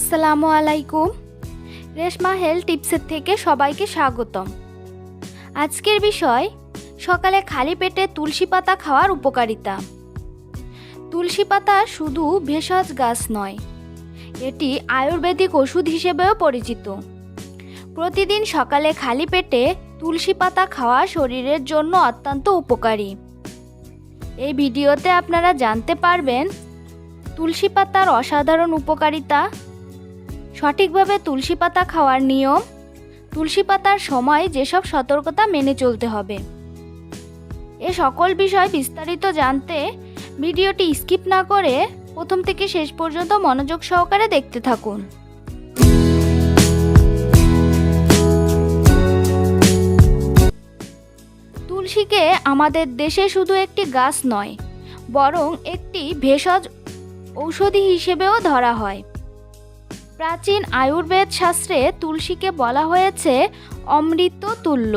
আসসালামু আলাইকুম। রেশমা হেলথ টিপসের থেকে সবাইকে স্বাগতম। আজকের বিষয়, সকালে খালি পেটে তুলসী পাতা খাওয়ার উপকারিতা। তুলসী পাতা শুধু ভেষজ গাছ নয়, এটি আয়ুর্বেদিক ওষুধ হিসেবেও পরিচিত। প্রতিদিন সকালে খালি পেটে তুলসী পাতা খাওয়া শরীরের জন্য অত্যন্ত উপকারী। এই ভিডিওতে আপনারা জানতে পারবেন, তুলসী পাতার অসাধারণ উপকারিতা সঠিকভাবে তুলসী পাতা খাওয়ার নিয়ম। তুলসী পাতার সময় যেসব সতর্কতা মেনে চলতে হবে। এ সকল বিষয় বিস্তারিত জানতে ভিডিওটি স্কিপ না করে প্রথম থেকে শেষ পর্যন্ত মনোযোগ সহকারে দেখতে থাকুন। তুলসীকে আমাদের দেশে শুধু একটি গাছ নয়, বরং একটি ভেষজ ঔষধি হিসেবেও ধরা হয়। প্রাচীন আয়ুর্বেদ শাস্ত্রে তুলসীকে বলা হয়েছে অমৃত তুল্য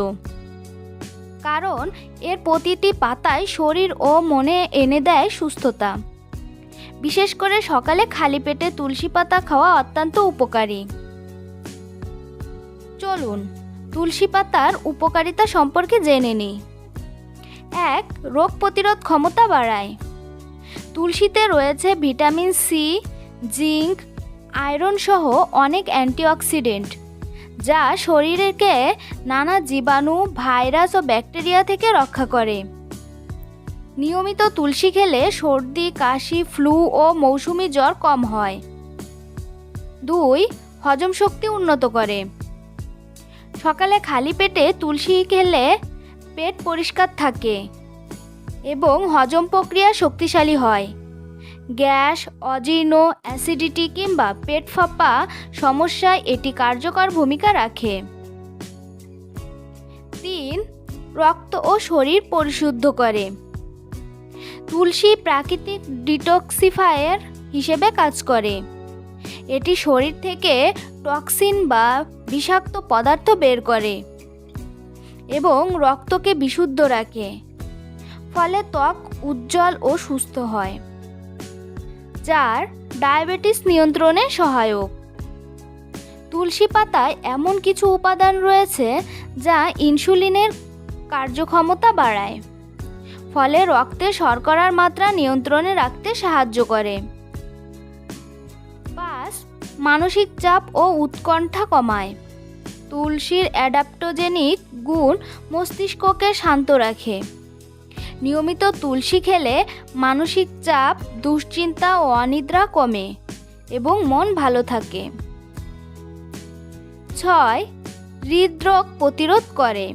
কারণ এর প্রতিটি পাতায় শরীর ও মনে এনে দেয় সুস্থতা। বিশেষ করে সকালে খালি পেটে তুলসী পাতা খাওয়া অত্যন্ত উপকারী। চলুন, তুলসী পাতার উপকারিতা সম্পর্কে জেনে নিই। এক, রোগ প্রতিরোধ ক্ষমতা বাড়ায়। তুলসীতে রয়েছে ভিটামিন সি, জিঙ্ক আয়রন সহ অনেক অ্যান্টিঅক্সিডেন্ট, যা শরীরকে নানা জীবাণু, ভাইরাস ও ব্যাকটেরিয়া থেকে রক্ষা করে। নিয়মিত তুলসী খেলে সর্দি, কাশি, ফ্লু ও মৌসুমি জ্বর কম হয়। দুই, হজম শক্তি উন্নত করে। সকালে খালি পেটে তুলসী খেলে পেট পরিষ্কার থাকে এবং হজম প্রক্রিয়া শক্তিশালী হয়। গ্যাস, অজীর্ণ, অ্যাসিডিটি কিংবা পেট ফাঁপা সমস্যায় এটি কার্যকর ভূমিকা রাখে। তিন, রক্ত ও শরীর পরিশুদ্ধ করে। তুলসী প্রাকৃতিক ডিটক্সিফায়ার হিসেবে কাজ করে। এটি শরীর থেকে টক্সিন বা বিষাক্ত পদার্থ বের করে এবং রক্তকে বিশুদ্ধ রাখে, ফলে ত্বক উজ্জ্বল ও সুস্থ হয়। যার ডায়াবেটিস নিয়ন্ত্রণে সহায়ক। তুলসী পাতায় এমন কিছু উপাদান রয়েছে যা ইনসুলিনের কার্যক্ষমতা বাড়ায়, ফলে রক্তে শর্করার মাত্রা নিয়ন্ত্রণে রাখতে সাহায্য করে। পাঁচ মানসিক চাপ ও উৎকণ্ঠা কমায়। তুলসীর অ্যাডাপ্টোজেনিক গুণ মস্তিষ্ককে শান্ত রাখে। নিয়মিত তুলসী খেলে মানসিক চাপ, দুশ্চিন্তা ও অনিদ্রা কমে এবং মন ভালো থাকে। ছয়, হৃদরোগ প্রতিরোধ করে।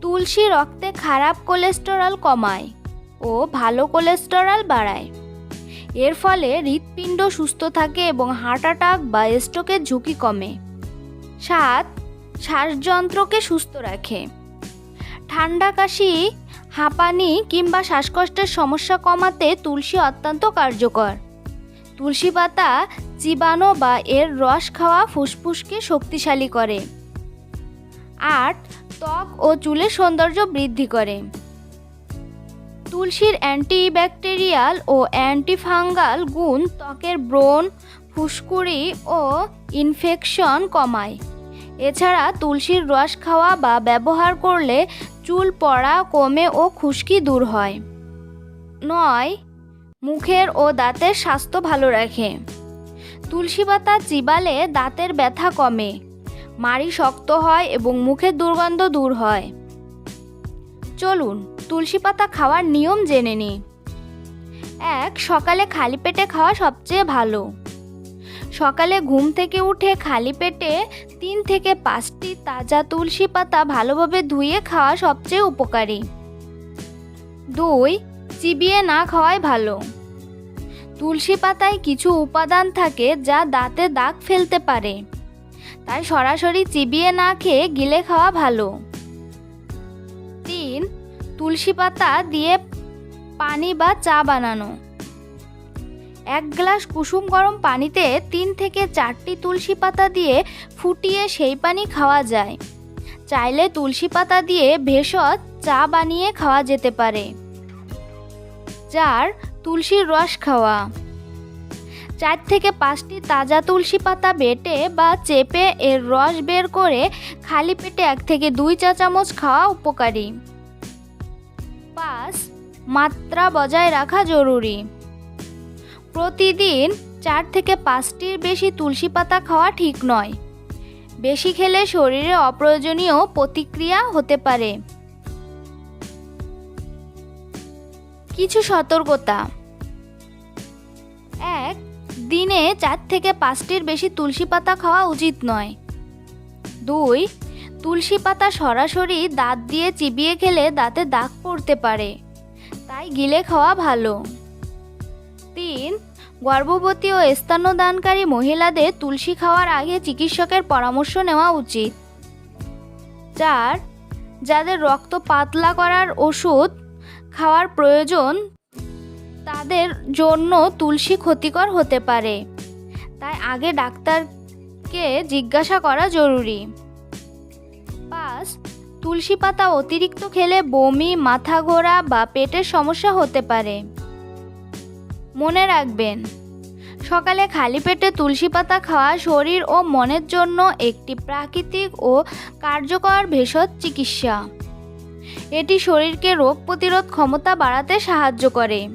তুলসী রক্তে খারাপ কোলেস্টেরল কমায় ও ভালো কোলেস্টেরল বাড়ায়। এর ফলে হৃৎপিণ্ড সুস্থ থাকে এবং হার্ট অ্যাটাক বা স্ট্রোকের ঝুঁকি কমে। সাত, শ্বাসযন্ত্রকে সুস্থ রাখে। ঠান্ডা কাশি হাঁপানি কিংবা শ্বাসকষ্টের সমস্যা কমাতে তুলসী অত্যন্ত কার্যকর। তুলসী পাতা চিবানো বা এর রস খাওয়া ফুসফুসকে শক্তিশালী করে। আট ত্বক ও চুলের সৌন্দর্য বৃদ্ধি করে। তুলসীর অ্যান্টিব্যাকটেরিয়াল ও অ্যান্টিফাঙ্গাল গুণ ত্বকের ব্রণ, ফুসকুড়ি ও ইনফেকশন কমায়। এছাড়া তুলসীর রস খাওয়া বা ব্যবহার করলে চুল পড়া, কমে ও খুশকি দূর হয়। নয়, মুখের ও দাঁতের স্বাস্থ্য ভালো রাখে। তুলসী পাতা চিবালে দাঁতের ব্যথা কমে, মাড়ি শক্ত হয় এবং মুখের দুর্গন্ধ দূর হয়। চলুন, তুলসী পাতা খাওয়ার নিয়ম জেনে নিই। এক, সকালে খালি পেটে খাওয়া সবচেয়ে ভালো। সকালে ঘুম থেকে উঠে খালি পেটে তিন থেকে পাঁচটি তাজা তুলসী পাতা ভালোভাবে ধুয়ে খাওয়া সবচেয়ে উপকারী। দুই, চিবিয়ে না খাওয়াই ভালো। তুলসী পাতায় কিছু উপাদান থাকে যা দাঁতে দাগ ফেলতে পারে। তাই সরাসরি চিবিয়ে না খেয়ে গিলে খাওয়া ভালো। তিন, তুলসী পাতা দিয়ে পানি বা চা বানানো। এক গ্লাস কুসুম গরম পানিতে তিন থেকে চারটি তুলসী পাতা দিয়ে ফুটিয়ে সেই পানি খাওয়া যায়। চাইলে তুলসী পাতা দিয়ে ভেষজ, চা বানিয়ে খাওয়া যেতে পারে চার তুলসীর রস খাওয়া। চার থেকে পাঁচটি তাজা তুলসী পাতা বেটে বা চেপে এর রস বের করে খালি পেটে এক থেকে দুই চা চামচ খাওয়া উপকারী। পাঁচ, মাত্রা বজায় রাখা জরুরি। প্রতিদিন চার থেকে পাঁচটির বেশি তুলসী পাতা খাওয়া ঠিক নয়। বেশি খেলে শরীরে অপ্রয়োজনীয় প্রতিক্রিয়া হতে পারে। কিছু সতর্কতা। এক, দিনে চার থেকে পাঁচটির বেশি তুলসী পাতা খাওয়া উচিত নয়। দুই, তুলসী পাতা সরাসরি দাঁত দিয়ে চিবিয়ে খেলে দাঁতে দাগ পড়তে পারে। তাই গিলে খাওয়া ভালো। গর্ভবতী ও স্তন্যদানকারী মহিলাদের তুলসী খাওয়ার আগে চিকিৎসকের পরামর্শ নেওয়া উচিত। চার, যাদের রক্ত পাতলা করার ওষুধ খাওয়ার প্রয়োজন, তাদের জন্য তুলসী ক্ষতিকর হতে পারে। তাই আগে ডাক্তারকে জিজ্ঞাসা করা জরুরি। পাঁচ, তুলসী পাতা অতিরিক্ত খেলে বমি মাথা ঘোরা বা পেটের সমস্যা হতে পারে। মনে রাখবেন। সকালে খালি পেটে তুলসী পাতা খাওয়া শরীর ও মনের জন্য একটি প্রাকৃতিক ও কার্যকর ভেষজ চিকিৎসা। এটি শরীরকে রোগ প্রতিরোধ ক্ষমতা বাড়াতে সাহায্য করে।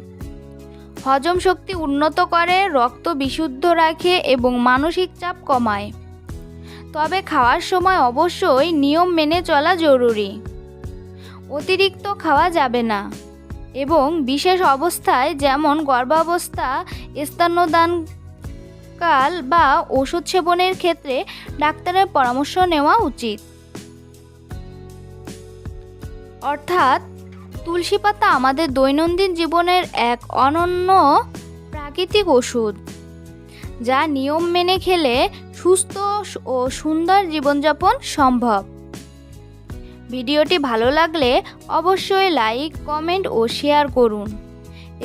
হজম শক্তি উন্নত করে, রক্ত বিশুদ্ধ রাখে এবং মানসিক চাপ কমায়। তবে খাওয়ার সময় অবশ্যই নিয়ম মেনে চলা জরুরি। অতিরিক্ত খাওয়া যাবে না। এবং বিশেষ অবস্থায় যেমন গর্ভাবস্থা, স্তন্যদানকাল বা ওষুধ সেবনের ক্ষেত্রে ডাক্তারের পরামর্শ নেওয়া উচিত। অর্থাৎ, তুলসী পাতা আমাদের দৈনন্দিন জীবনের এক অনন্য প্রাকৃতিক ওষুধ, যা নিয়ম মেনে খেলে সুস্থ ও সুন্দর জীবনযাপন সম্ভব। ভিডিওটি ভালো লাগলে অবশ্যই লাইক, কমেন্ট ও শেয়ার করুন।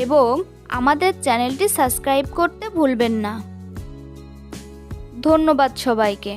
এবং আমাদের চ্যানেলটি সাবস্ক্রাইব করতে ভুলবেন না। ধন্যবাদ সবাইকে।